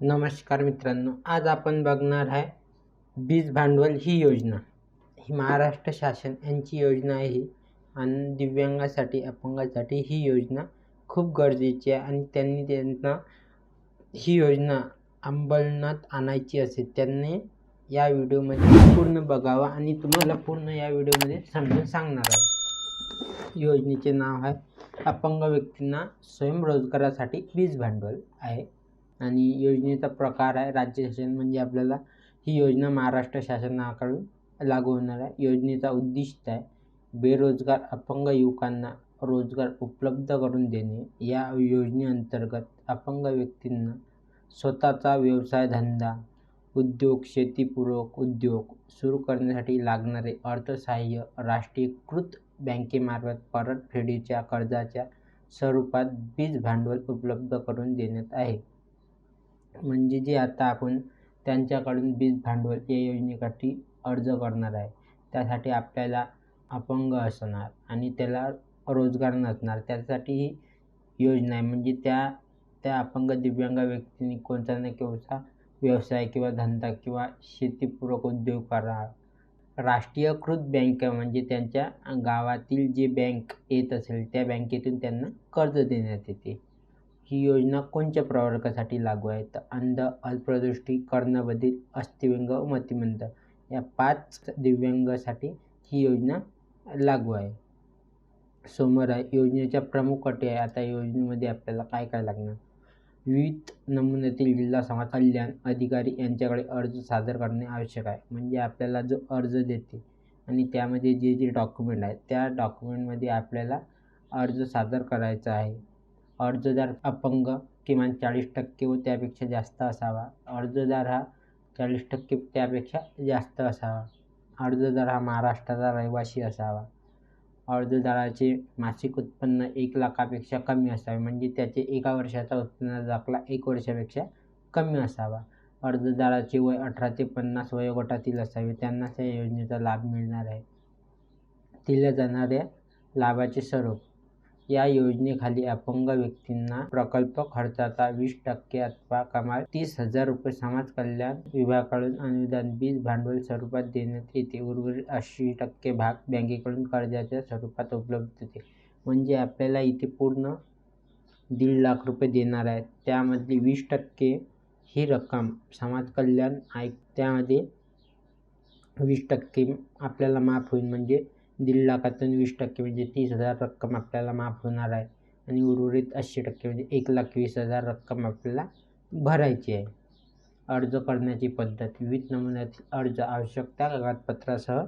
नमस्कार मित्रांनो आज आपण बघणार आहे बीज भांडवल ही योजना. ही महाराष्ट्र शासन यांची योजना आहे ही आणि दिव्यांगासाठी अपंगासाठी ही योजना खूप गरजेची आहे आणि त्यांनी त्यांना ही योजना अंमलनात आणायची असेल त्यांनी या व्हिडिओमध्ये पूर्ण बघावा आणि तुम्हाला पूर्ण या व्हिडिओमध्ये समजून सांगणार आहे. योजनेचे नाव आहे अपंग व्यक्तींना स्वयंरोजगारासाठी बीज भांडवल आहे. आणि योजनेचा प्रकार आहे राज्य शासन म्हणजे आपल्याला ही योजना महाराष्ट्र शासनाकडून लागू होणार आहे. योजनेचा उद्दिष्ट आहे बेरोजगार अपंग युवकांना रोजगार उपलब्ध करून देणे. या योजनेअंतर्गत अपंग व्यक्तींना स्वतःचा व्यवसाय धंदा उद्योग शेतीपूरक उद्योग सुरू करण्यासाठी लागणारे अर्थसहाय्य राष्ट्रीयकृत बँकेमार्फत परतफेडीच्या कर्जाच्या स्वरूपात बीज भांडवल उपलब्ध करून देण्यात आहे. म्हणजे जे आता आपण त्यांच्याकडून बीज भांडवल या योजनेसाठी अर्ज करणार आहे त्यासाठी आपल्याला अपंग असणार आणि त्याला रोजगार नसणार त्यासाठी ही योजना आहे. म्हणजे त्या त्या अपंग दिव्यांग व्यक्तींनी कोणता ना कोणता व्यवसाय किंवा धंदा किंवा शेतीपूरक उद्योग करा. राष्ट्रीयकृत बँक म्हणजे त्यांच्या गावातील जे बँक येत असेल त्या बँकेतून त्यांना कर्ज देण्यात येते. ही योजना कोणत्या प्रवर्गासाठी लागू आहे? तर अंध अल्पदृष्टी कर्णबधिर अस्थिव्यंग व मतिमंद या पाच दिव्यांगासाठी ही योजना लागू आहे. समोर आहे. योजनेच्या प्रमुख अटी आहे. आता योजनेमध्ये आपल्याला काय काय लागणार? विविध नमुन्यातील जिल्हा समाज कल्याण अधिकारी यांच्याकडे अर्ज सादर करणे आवश्यक आहे. म्हणजे आपल्याला जो अर्ज देते आणि त्यामध्ये जे जे डॉक्युमेंट आहे त्या डॉक्युमेंटमध्ये आपल्याला अर्ज सादर करायचा आहे. अर्जदार अपंग किमान चाळीस टक्के व त्यापेक्षा जास्त असावा. अर्जदार हा चाळीस टक्के त्यापेक्षा जास्त असावा. अर्जदार हा महाराष्ट्राचा रहिवासी असावा. अर्जदाराचे मासिक उत्पन्न एक लाखापेक्षा कमी असावे म्हणजे त्याचे एका वर्षाचा उत्पन्न दाखला एक वर्षापेक्षा कमी असावा. अर्जदाराचे वय अठरा ते पन्नास वयोगटातील असावे त्यांनाच या योजनेचा लाभ मिळणार आहे. दिल्या जाणाऱ्या लाभाचे स्वरूप या योजनेखाली अपंग व्यक्तींना प्रकल्प खर्चाचा वीस टक्के अथवा कमाल तीस हजार रुपये समाज कल्याण विभागाकडून अनुदान बीज भांडवल स्वरूपात देण्यात येते. उर्वरित ऐंशी टक्के भाग बँकेकडून कर्जाच्या स्वरूपात उपलब्ध होते. म्हणजे आपल्याला इथे पूर्ण दीड लाख रुपये देणार आहेत. त्यामधली वीस टक्के ही रक्कम समाज कल्याण आहे त्यामध्ये वीस टक्के आपल्याला माफ होईल. म्हणजे दीड लाखातून वीस टक्के म्हणजे तीस हजार रक्कम आपल्याला माफ होणार आहे. आणि उर्वरित ऐंशी टक्के म्हणजे एक लाख वीस हजार रक्कम आपल्याला भरायची आहे. अर्ज करण्याची पद्धत विविध नमुन्यातील अर्ज आवश्यकता कागदपत्रासह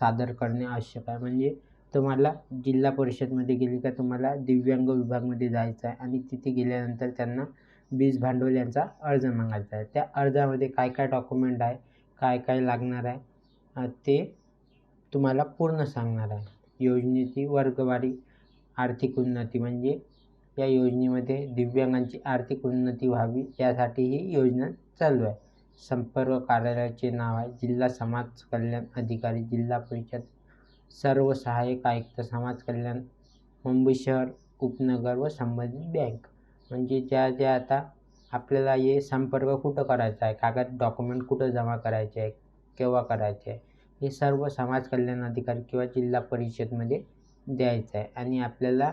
सादर करणे आवश्यक आहे. म्हणजे तुम्हाला जिल्हा परिषदमध्ये गेली का तुम्हाला दिव्यांग विभागमध्ये जायचं आहे आणि तिथे गेल्यानंतर त्यांना बीज भांडवल यांचा अर्ज मागायचा आहे. त्या अर्जामध्ये काय काय डॉक्युमेंट आहे काय काय लागणार आहे ते तुम्हाला पूर्ण सांगणार आहे. योजनेची वर्गवारी आर्थिक उन्नती म्हणजे या योजनेमध्ये दिव्यांगांची आर्थिक उन्नती व्हावी यासाठी ही योजना चालू आहे. संपर्क कार्यालयाचे नाव आहे. जिल्हा समाज कल्याण अधिकारी जिल्हा परिषद सर्व सहाय्यक आयुक्त समाज कल्याण मुंबई शहर उपनगर व संबंधित बँक. म्हणजे ज्या ज्या आता आपल्याला हे संपर्क कुठं करायचा आहे? कागद डॉक्युमेंट कुठं जमा करायचे आहे? केव्हा करायचे आहे? हे सर्व समाज कल्याण अधिकारी किंवा जिल्हा परिषदमध्ये द्यायचं आहे. आणि आपल्याला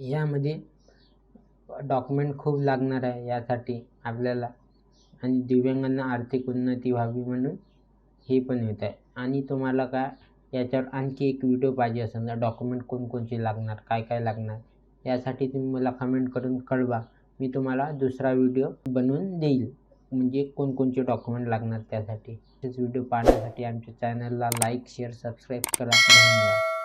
यामध्ये डॉक्युमेंट खूप लागणार आहे यासाठी आपल्याला. आणि दिव्यांगांना आर्थिक उन्नती व्हावी म्हणून हे पण येत आहे. आणि तुम्हाला काय याच्यावर आणखी एक व्हिडिओ पाहिजे असेल तर डॉक्युमेंट कोणकोणचे लागणार काय काय लागणार यासाठी तुम्ही मला कमेंट करून कळवा. मी तुम्हाला दुसरा व्हिडिओ बनवून देईल. म्हणजे कोणकोणचे डॉक्युमेंट लागणार त्यासाठी. हेच व्हिडिओ पाहण्यासाठी आमच्या चॅनलला लाईक शेअर सबस्क्राईब करा. धन्यवाद.